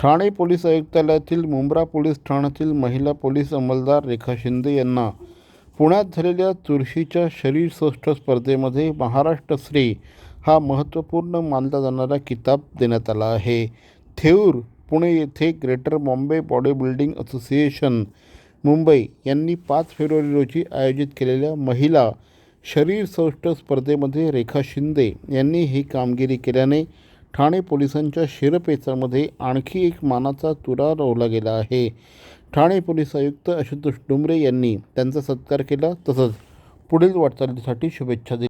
Thane police आयुक्तालयातील Mumbra police ठाण्यातील महिला पोलीस अंमलदार रेखा शिंदे यांना पुण्यात झालेल्या चुरशीच्या शरीरसौष्ठ स्पर्धेमध्ये महाराष्ट्र श्री हा महत्त्वपूर्ण मानला जाणारा किताब देण्यात आला आहे. थेऊर पुणे येथे Greater Bombay body building association Mumbai यांनी पाच फेब्रुवारी रोजी आयोजित केलेल्या महिला शरीरसौष्ठ स्पर्धेमध्ये रेखा शिंदे यांनी ही कामगिरी केल्याने ठाणे पोलिसांच्या शिरपेचामध्ये आणखी एक मानाचा तुरा रोवला गेला आहे. ठाणे पोलीस आयुक्त आशुतोष डुमरे यांनी त्यांचा सत्कार केला. तसंच पुढील वाटचालीसाठी शुभेच्छा दिल्या.